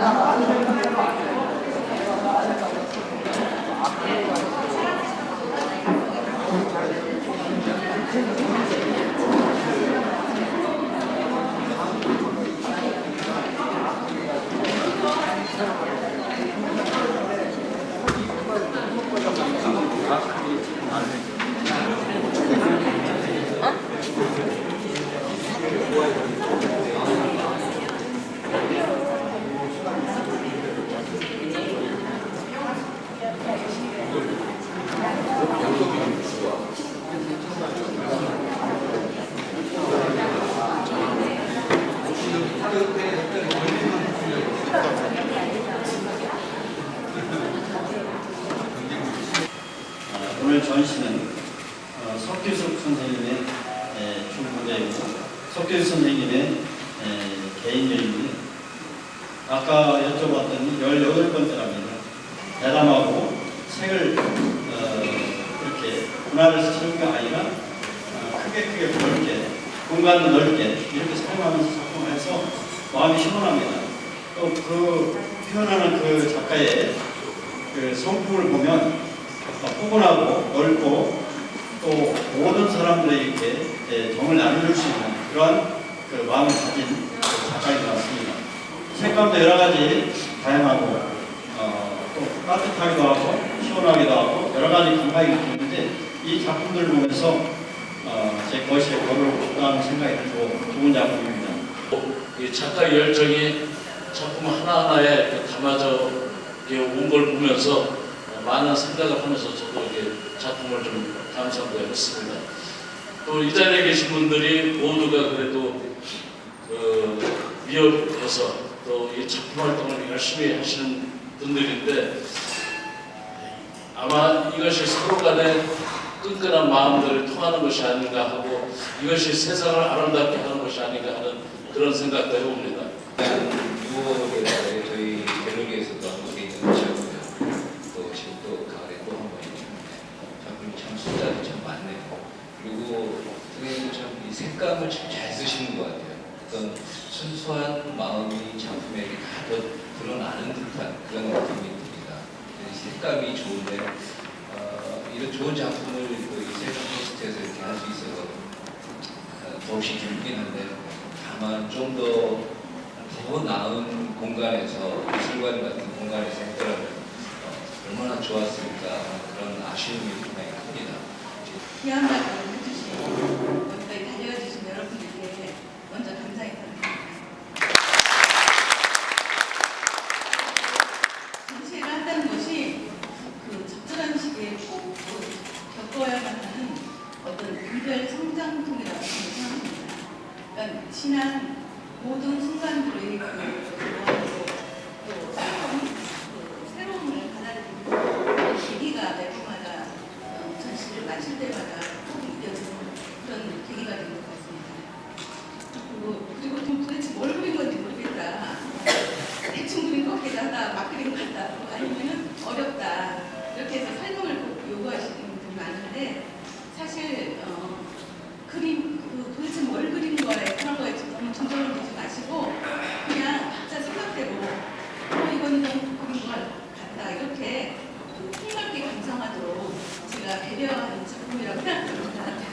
어, 오늘 전시는 어, 석규숙 선생님의 에, 중무대이고 석규숙 선생님의 에, 개인전인데 아까 여쭤봤더니 18번째랍니다. 대담하고 책을 어, 이렇게 분할을 쓰는 게 아니라 어, 크게 크게 넓게 공간도 넓게 이렇게 사용하면서 작품해서 마음이 시원합니다. 또 그 표현하는 그 작가의 그 성품을 보면 포근하고 넓고 또 모든 사람들에게 예, 정을 나눠줄 수 있는 그러한 그 마음을 가진 그 작가인 것 같습니다. 색감도 여러 가지 다양하고 어, 또 따뜻하기도 하고 시원하기도 하고 여러 가지 감각이 느끼는데 이 작품들을 보면서 어, 제 거실에 걸어오고 싶다는 생각이 들고 좋은 작품입니다. 이 작가의 열정이 작품 하나하나에 그 담아져 온 걸 보면서 어, 많은 생각을 하면서 저도 이게 작품을 좀 감상도 했습니다. 또 이 자리에 계신 분들이 모두가 그래도 그 위협해서 또 이 작품 활동을 열심히 하시는 분들인데 아마 이것이 서로 간에 끈끈한 마음들을 통하는 것이 아닌가 하고 이것이 세상을 아름답게 하는 것이 아닌가 하는 그런 생각도 해봅니다. 6월에 달에 저희 갤러리에서도 한번 있는 작품이요. 또 지금 또 가을에 또 한 번 있는 작품이 참 숫자도 참 많네요. 그리고 선생님도 참이 색감을 참 잘 쓰시는 것 같아요. 어떤 순수한 마음이 작품에 다 드러나는 듯한 그런 느낌이 듭니다. 이 색감이 좋은데 어, 이런 좋은 작품을 또이 세종 포스트에서 이렇게 할 수 있어서 어, 더욱이 기쁘긴 한데 다만 좀더 더 나은 공간에서 미술관 같은 공간에서 했더라면 어, 얼마나 좋았을까 그런 아쉬움이 상당히 큽니다. 말을 지난 모든 순간들의 그 무한도 또 새로운 그 새로움을 받아들이는 계기가 될 때마다 어, 전시를 마칠 때마다 꼭 느껴지는 그런 계기가 된 것 같습니다. 그리고, 그리고 좀 도대체 뭘 그린 건지 모르겠다. 대충 그린 것 같기도 하다, 막 그린 것 같다, 아니면 어렵다. 이렇게 해서 설명을 꼭 요구하시는 분들이 많은데 사실 어, 그림, 그 도대체 뭘 그린 거에 그런 거에 너무 중점을 두지 마시고 그냥 각자 생각대로 어, 이건 좀 그린 것 같다. 이렇게 그 폭넓게 감상하도록 제가 배려하는 작품이라고 생각합니다.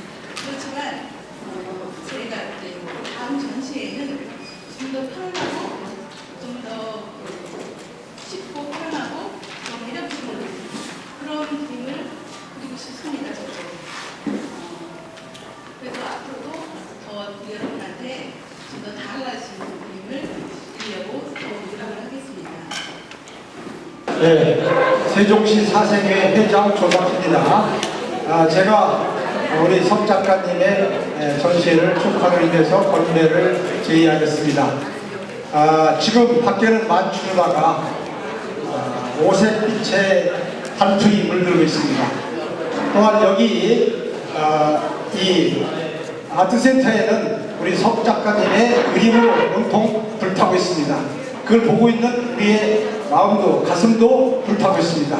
그렇지만 어, 저희가 이제 다음 전시회는 좀 더 편하고 좀 더 쉽고 편하고 더 매력적인 그런 그림을 그리고 싶습니다. 저도. 어, 그래서 앞으로도 더 여러분한테 좀 더 다가갈 수 있는 그림을 그리려고 더 노력을 하겠습니다. 네, 세종시 사생회 회장 조박입니다. 아, 제가 우리 석 작가님의 에, 전시회를 축하하기 위해서 건배를 제의하겠습니다. 아, 지금 밖에는 만추르다가 아, 오색빛의 단풍이 물들고 있습니다. 또한 여기 아, 이 아트센터에는 우리 석 작가님의 그림으로 온통 불타고 있습니다. 그걸 보고 있는 우리의 마음도 가슴도 불타고 있습니다.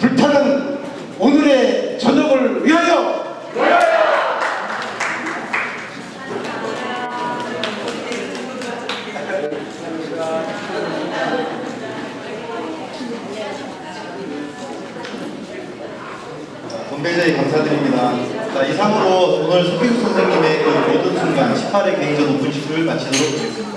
불타는 오늘의 저녁을 위하여 건배자이 감사드립니다. 자, 이상으로 오늘 서필수 선생님의 그 모든 순간 18회 개인전 오픈 시술을 마치도록 하겠습니다.